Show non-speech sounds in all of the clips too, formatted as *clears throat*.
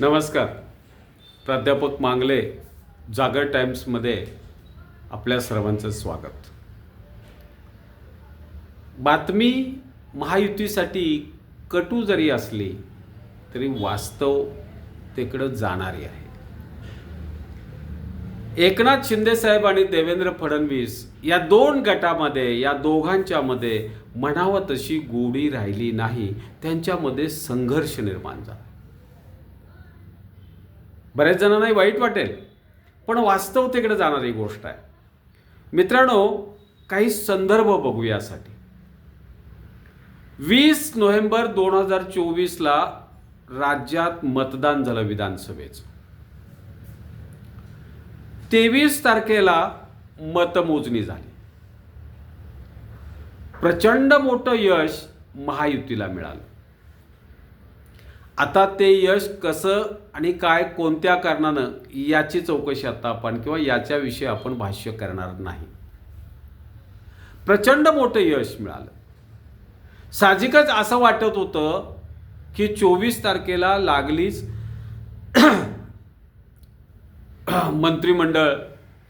नमस्कार. प्राध्यापक मांगले जागर टाइम्समध्ये आपल्या सर्वांचं स्वागत. बातमी महायुतीसाठी कटू जरी असली तरी वास्तव तिकडं जाणारी आहे. एकनाथ शिंदेसाहेब आणि देवेंद्र फडणवीस या दोन गटामध्ये या दोघांच्यामध्ये म्हणावं तशी गोडी राहिली नाही. त्यांच्यामध्ये संघर्ष निर्माण झाला. बऱ्याच जणांनाही वाईट वाटेल पण वास्तव तिकडे जाणारी गोष्ट आहे. मित्रांनो काही संदर्भ बघू यासाठी. वीस नोव्हेंबर दोन हजार चोवीसला राज्यात मतदान झालं विधानसभेचं. तेवीस तारखेला मतमोजणी झाली. प्रचंड मोठं यश महायुतीला मिळालं. आता ते यश कसं आणि काय कोणत्या कारणानं याची चौकशी आता आपण किंवा याच्याविषयी आपण भाष्य करणार नाही. प्रचंड मोठं यश मिळालं. साहजिकच असं वाटत होतं की चोवीस तारखेला लागलीच *clears throat* मंत्रिमंडळ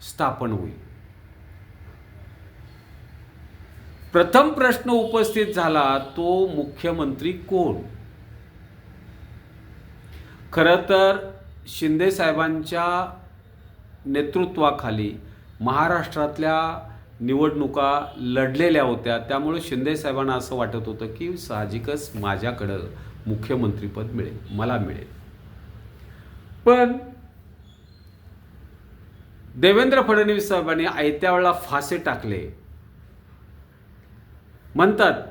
स्थापन होईल. प्रथम प्रश्न उपस्थित झाला तो मुख्यमंत्री कोण? खरं तर शिंदे साहेबांच्या नेतृत्वाखाली महाराष्ट्रातल्या निवडणुका लढलेल्या होत्या. त्यामुळे शिंदे साहेबांना असं वाटत होतं की साहजिकच माझ्याकडं मुख्यमंत्रीपद मिळेल मला मिळेल. पण देवेंद्र फडणवीस साहेबांनी आयत्या वेळेला फासे टाकले. म्हणतात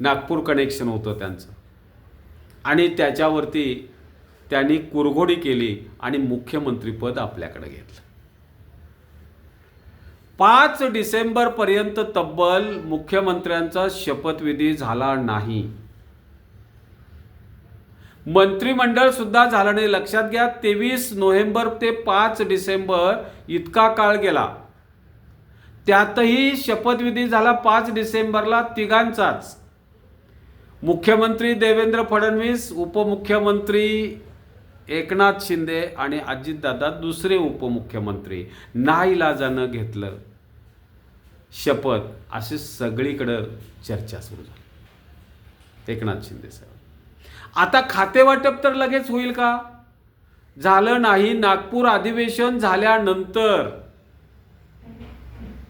नागपूर कनेक्शन होतं त्यांचं. आणि त्याच्यावरती त्यांनी कुरघोडी केली आणि मुख्यमंत्रीपद आपल्याकडे घेतलं. पाच डिसेंबरपर्यंत तब्बल मुख्यमंत्र्यांचा शपथविधी झाला नाही. मंत्रिमंडळ सुद्धा झालं नाही. लक्षात घ्या तेवीस नोव्हेंबर ते पाच डिसेंबर इतका काळ गेला. त्यातही शपथविधी झाला पाच डिसेंबरला तिघांचाच. मुख्यमंत्री देवेंद्र फडणवीस उपमुख्यमंत्री एकनाथ शिंदे आणि अजितदादा दुसरे उपमुख्यमंत्री. नाईलाजानं घेतलं शपथ असे सगळीकडं चर्चा सुरू झाली. एकनाथ शिंदे साहेब. आता खातेवाटप तर लगेच होईल का? झालं नाही नागपूर अधिवेशन झाल्यानंतर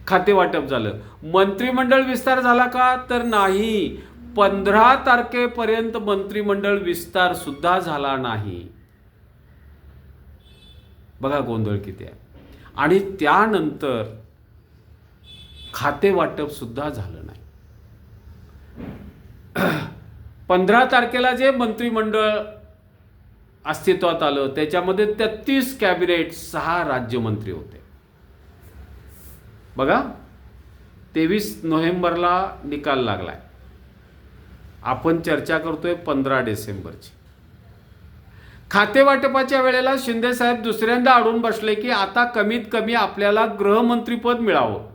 खातेवाटप झालं. मंत्रिमंडळ विस्तार झाला का? तर नाही. पंधरा तारखेपर्यंत मंत्रिमंडळ विस्तार सुद्धा झाला नाही. बघा गोंधळ किती आहे. आणि त्यानंतर खाते वाटप सुद्धा झालं नाही. *clears throat* पंधरा तारखेला जे मंत्रिमंडळ अस्तित्वात आलं त्याच्यामध्ये तेहतीस कॅबिनेट सहा राज्यमंत्री होते. बघा तेवीस नोव्हेंबरला निकाल लागलाय. आपण चर्चा करतोय पंधरा डिसेंबरची. खातेवाटपाच्या वेळेला शिंदेसाहेब दुसऱ्यांदा अडून बसले की आता कमीत कमी आपल्याला गृहमंत्रीपद मिळावं.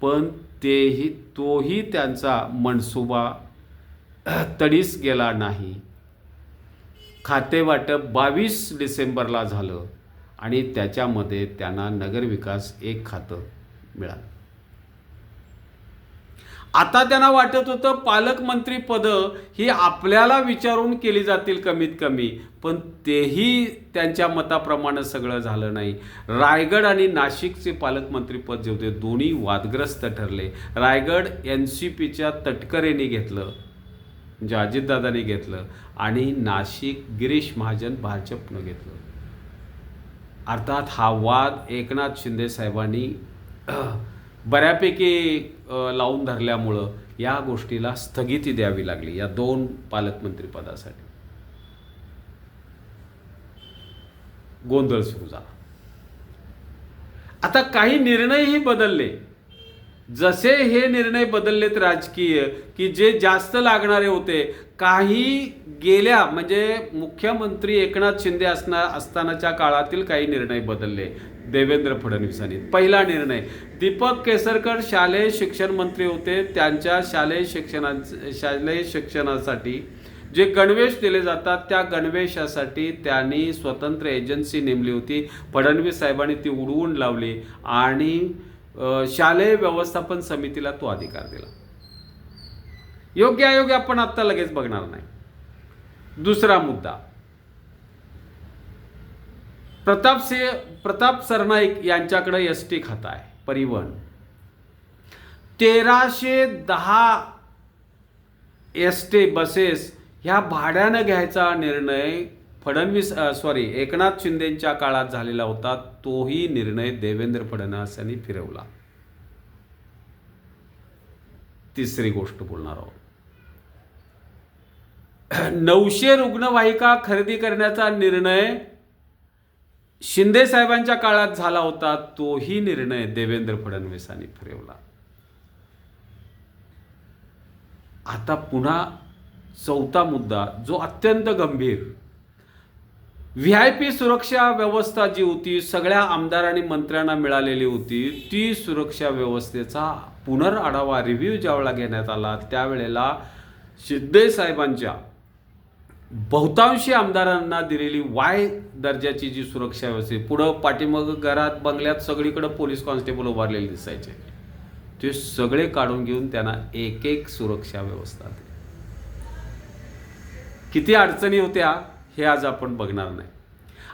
पण तेही तोही त्यांचा मनसुबा *clears throat* तडीस गेला नाही. खातेवाटप बावीस डिसेंबरला झालं आणि त्याच्यामध्ये त्यांना नगरविकास एक खातं मिळालं. आता त्यांना वाटत होतं पालकमंत्री पदं ही आपल्याला विचारून केली जातील कमीत कमी पण तेही त्यांच्या मताप्रमाणे सगळं झालं नाही. रायगड आणि नाशिकचे पालकमंत्री पद जे होते दोन्ही वादग्रस्त ठरले. रायगड एन सी पीच्या तटकरेने घेतलं म्हणजे अजितदादाने घेतलं आणि नाशिक गिरीश महाजन भाजपनं घेतलं. अर्थात हा वाद एकनाथ शिंदे साहेबांनी बऱ्यापैकी लावून धरल्यामुळं या गोष्टीला स्थगिती द्यावी लागली या दोन पालकमंत्रीपदासाठी गोंधळ सुरू झाला. आता काही निर्णयही बदलले. जसे हे निर्णय बदललेत राजकीय की जे जास्त लागणारे होते काही गेल्या म्हणजे मुख्यमंत्री एकनाथ शिंदे असणार असतानाच्या काळातील काही निर्णय बदलले. देवेंद्र फडणवीसांनी. पहिला निर्णय दीपक केसरकर शालेय शिक्षण मंत्री होते. त्यांच्या शालेय शिक्षणा शालेय शिक्षणासाठी जे गणवेश दिले जातात त्या गणवेशासाठी त्यांनी स्वतंत्र एजन्सी नेमली होती. फडणवीस साहेबांनी ती उडवून लावली आणि शालेय व्यवस्थापन समितीला तो अधिकार दिला. योग्य अयोग्य आपण आत्ता लगेच बघणार नाही. दुसरा मुद्दा. प्रताप सिंह प्रताप सरनाईक यांच्याकडे एस टी खाता आहे परिवहन. तेराशे दहा एस टी बसेस ह्या भाड्यानं घ्यायचा निर्णय फडणवीस सॉरी एकनाथ शिंदेच्या काळात झालेला होता तोही निर्णय देवेंद्र फडणवीस यांनी फिरवला. तिसरी गोष्ट बोलणार आहोत. नऊशे रुग्णवाहिका खरेदी करण्याचा निर्णय शिंदे साहेबांच्या काळात झाला होता तोही निर्णय देवेंद्र फडणवीसांनी फिरवला. आता पुन्हा चौथा मुद्दा जो अत्यंत गंभीर व्ही आय पी सुरक्षा व्यवस्था जी होती सगळ्या आमदार आणि मंत्र्यांना मिळालेली होती ती सुरक्षा व्यवस्थेचा पुनर्आढावा रिव्ह्यू ज्यावेळेला घेण्यात आला त्यावेळेला शिंदे साहेबांच्या बहुतांशी आमदारांना दिलेली वाय दर्जाची जी सुरक्षा व्यवस्था पुढं पाठीमग घरात बंगल्यात सगळीकडे पोलीस कॉन्स्टेबल उभारलेले दिसायचे. ते सगळे काढून घेऊन त्यांना एक एक सुरक्षा व्यवस्था दिली. किती अडचणी होत्या हे आज आपण बघणार नाही.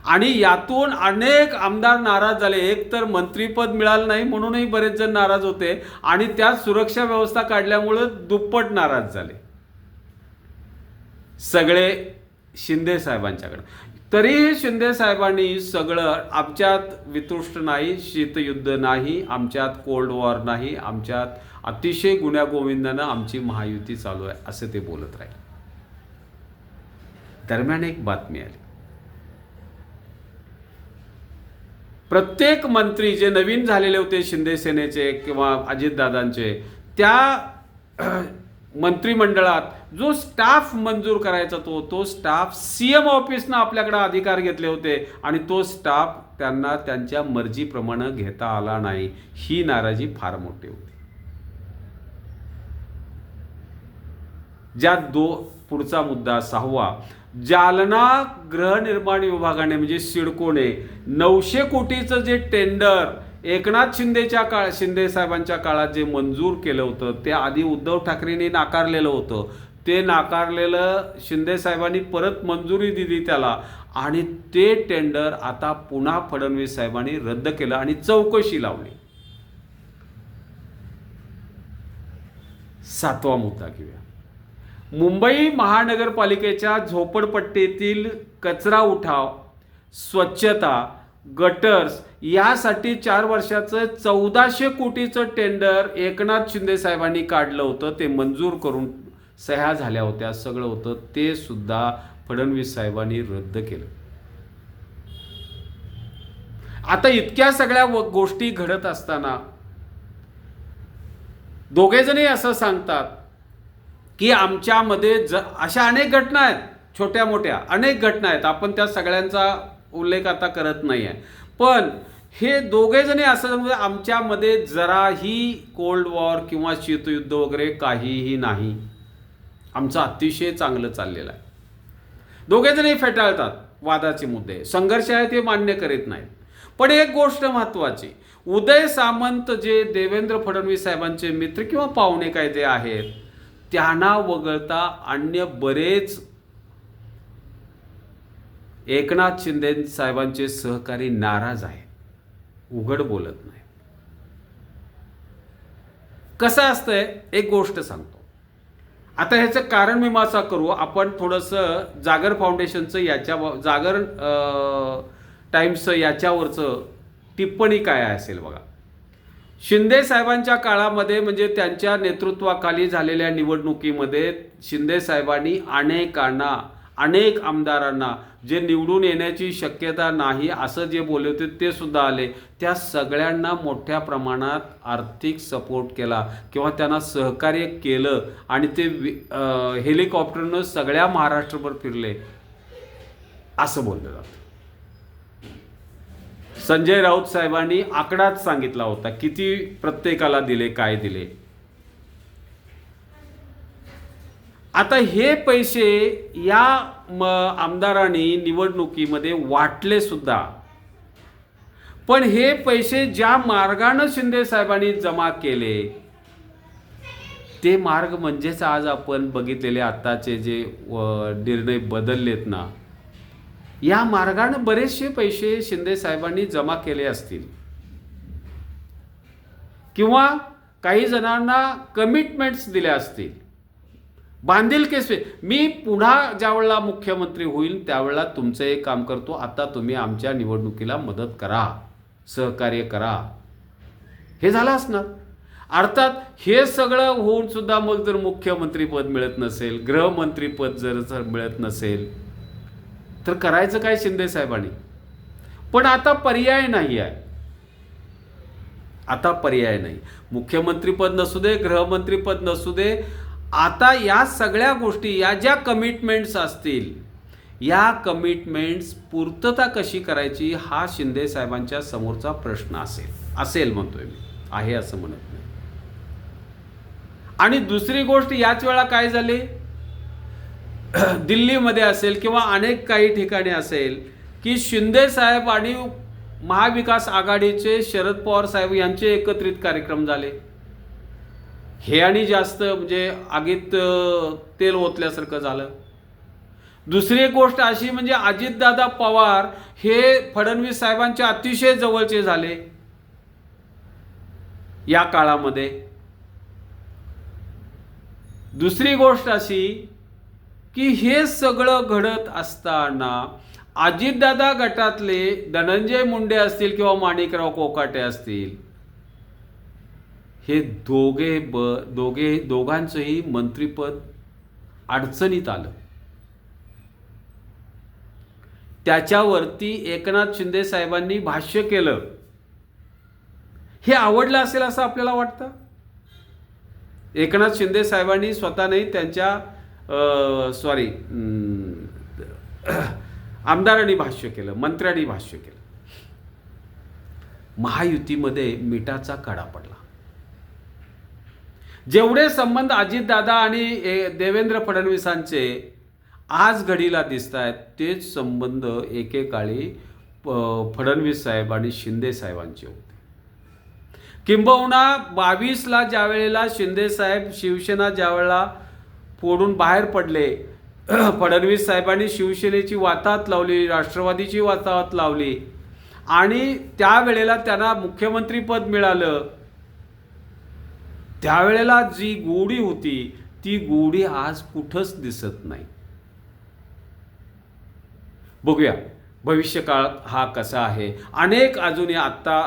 आणि यातून अनेक आमदार नाराज झाले. एक तर मंत्रीपद मिळालं नाही म्हणूनही बरेच जण नाराज होते आणि त्यात सुरक्षा व्यवस्था काढल्यामुळं दुप्पट नाराज झाले. सगळे शिंदे साहेबांच्याकडे. तरीही शिंदे साहेबांनी सगळं आमच्यात वितुष्ट नाही शीतयुद्ध नाही आमच्यात कोल्ड वॉर नाही आमच्यात अतिशय गुण्यागोविंदानं आमची महायुती चालू आहे असं ते बोलत राहील. दरम्यान एक बातमी आली. प्रत्येक मंत्री जे नवीन झालेले होते शिंदे सेनेचे किंवा अजितदादांचे त्या मंत्रिमंडळात जो स्टाफ मंजूर करायचा तो तो स्टाफ सी एम ऑफिसनं आपल्याकडे अधिकार घेतले होते आणि तो स्टाफ त्यांना त्यांच्या मर्जीप्रमाणे घेता आला नाही. ही नाराजी फार मोठी होती. ज्या दो पुढचा मुद्दा सहावा. जालना गृहनिर्माण विभागाने म्हणजे सिडकोने नऊशे कोटीचं जे टेंडर एकनाथ शिंदेच्या काळ शिंदे साहेबांच्या काळात जे मंजूर केलं होतं ते आधी उद्धव ठाकरेंनी नाकारलेलं होतं. ते नाकारलेलं शिंदे साहेबांनी परत मंजुरी दिली त्याला आणि ते टेंडर आता पुन्हा फडणवीस साहेबांनी रद्द केलं आणि चौकशी लावली. सातवा मुद्दा घेऊया. मुंबई महानगरपालिकेच्या झोपडपट्टीतील कचरा उठाव स्वच्छता गटर्स यासाठी चार वर्षाचं चौदाशे कोटीचं टेंडर एकनाथ शिंदे साहेबांनी काढलं होतं. ते मंजूर करून सह्या झाल्या होत्या. सगळं होतं. ते सुद्धा फडणवीस साहेबांनी रद्द केलं. आता इतक्या सगळ्या व- गोष्टी घडत असताना दोघेजणही असं सांगतात की आमच्यामध्ये ज अशा अनेक घटना आहेत छोट्या मोठ्या अनेक घटना आहेत आपण त्या सगळ्यांचा उल्लेख आता करत नाही आहे पण हे दोघेजणी असं म्हणजे आमच्यामध्ये जराही कोल्ड वॉर किंवा शीतयुद्ध वगैरे काहीही नाही. आमचं अतिशय चांगलं चाललेलं आहे. दोघेजणही फेटाळतात वादाचे मुद्दे संघर्ष आहे ते मान्य करीत नाहीत. पण एक गोष्ट महत्त्वाची उदय सामंत जे देवेंद्र फडणवीस साहेबांचे मित्र किंवा पाहुणे काय जे आहेत त्यांना वगळता अन्य बरेच एकनाथ शिंदे साहेबांचे सहकारी नाराज आहेत. उघड बोलत नाही. कसं असतंय? एक गोष्ट सांगतो. आता ह्याचं कारण मीमांसा करू. आपण थोडंसं जागर फाउंडेशनचं याच्या जागर टाईम्सचं याच्यावरचं टिप्पणी काय असेल बघा. शिंदे साहेबांच्या काळामध्ये म्हणजे त्यांच्या नेतृत्वाखाली झालेल्या निवडणुकीमध्ये शिंदे साहेबांनी अनेकांना अनेक आमदारांना जे निवडून येण्याची शक्यता नाही असं जे बोलले होते ते सुद्धा आले. त्या सगळ्यांना मोठ्या प्रमाणात आर्थिक सपोर्ट केला किंवा त्यांना सहकार्य केलं आणि ते हेलिकॉप्टरनं सगळ्या महाराष्ट्रभर फिरले. असं बोललं जातं. संजय राऊत साहेबांनी आकडाच सांगितला होता. किती प्रत्येकाला दिले काय दिले? आता हे पैसे या आमदारांनी निवडणुकीमध्ये वाटले सुद्धा. पण हे पैसे ज्या मार्गानं शिंदे साहेबांनी जमा केले ते मार्ग म्हणजेच आज आपण बघितलेले आत्ताचे जे निर्णय बदललेत ना या मार्गानं बरेचसे पैसे शिंदे साहेबांनी जमा केले असतील. किंवा काही जणांना कमिटमेंट्स दिल्या असतील. बांधील केस मी पुन्हा ज्यावेळेला मुख्यमंत्री होईल त्यावेळेला तुमचं एक काम करतो आता तुम्ही आमच्या निवडणुकीला मदत करा सहकार्य करा. हे झालं असणार. अर्थात हे सगळं होऊन सुद्धा मग जर मुख्यमंत्रीपद मिळत नसेल गृहमंत्रीपद जर जर मिळत नसेल तर करायचं काय शिंदे साहेबांनी? पण आता पर्याय नाही आहे. आता पर्याय नाही. मुख्यमंत्रीपद नसू दे गृहमंत्रीपद नसू दे आता या सगळ्या गोष्टी या ज्या कमिटमेंट्स असतील या कमिटमेंट्स पूर्तता कशी करायची हा शिंदे साहेबांच्या समोरचा प्रश्न असेल. असेल म्हणतोय मी. आहे असं म्हणत नाही. आणि दुसरी गोष्ट याच वेळा काय झाली? *clears throat* दिल्लीमध्ये असेल किंवा अनेक काही ठिकाणी असेल की शिंदे साहेब आणि महाविकास आघाडीचे शरद पवार साहेब यांचे एकत्रित कार्यक्रम झाले. हे आणि जास्त म्हणजे आगीत तेल ओतल्यासारखं झालं. दुसरी एक गोष्ट अशी म्हणजे अजितदादा पवार हे फडणवीस साहेबांच्या अतिशय जवळचे झाले. या काळामध्ये. दुसरी गोष्ट अशी की हे सगळं घडत असताना अजितदादा गटातले धनंजय मुंडे असतील किंवा माणिकराव कोकाटे असतील हे दोघे ब दोघे दोघांचंही मंत्रिपद अडचणीत आलं. त्याच्यावरती एकनाथ शिंदे साहेबांनी भाष्य केलं. हे आवडलं असेल असं आपल्याला वाटतं? एकनाथ शिंदे साहेबांनी स्वतः नाही त्यांच्या सॉरी *clears throat* आमदारांनी भाष्य केलं मंत्र्यांनी भाष्य केलं. महायुतीमध्ये मिठाचा कडा पडला. जेवढे संबंध अजितदादा आणि देवेंद्र फडणवीसांचे आज घडीला दिसत आहेत तेच संबंध एकेकाळी फडणवीस साहेब आणि शिंदे साहेबांचे होते. किंबहुना बावीसला ज्या वेळेला शिंदे साहेब शिवसेना ज्या वेळेला फोडून बाहेर पडले. *clears throat* फडणवीस साहेबांनी शिवसेनेची वाताहत लावली राष्ट्रवादीची वाताहत लावली. आणि त्यावेळेला त्यांना मुख्यमंत्रीपद मिळालं. त्यावेळेला जी गोडी होती ती गोडी आज कुठंच दिसत नाही. बघूया. भविष्यकाळ हा कसा आहे? अनेक अजून या आत्ता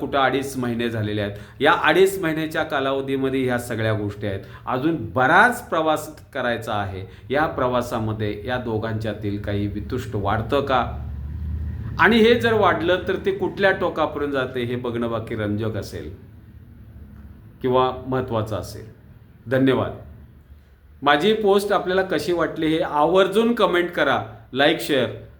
कुठं अडीच महिने झालेले आहेत. या अडीच महिन्याच्या कालावधीमध्ये ह्या सगळ्या गोष्टी आहेत. अजून बराच प्रवास करायचा आहे. या प्रवासामध्ये या दोघांच्यातील काही वितुष्ट वाढतं का? आणि हे जर वाढलं तर ते कुठल्या टोकापर्यंत जाते हे बघणं बाकी रंजक असेल किंवा महत्त्वाचं असेल? धन्यवाद. माझी पोस्ट आपल्याला कशी वाटली हे आवर्जून कमेंट करा. Like share.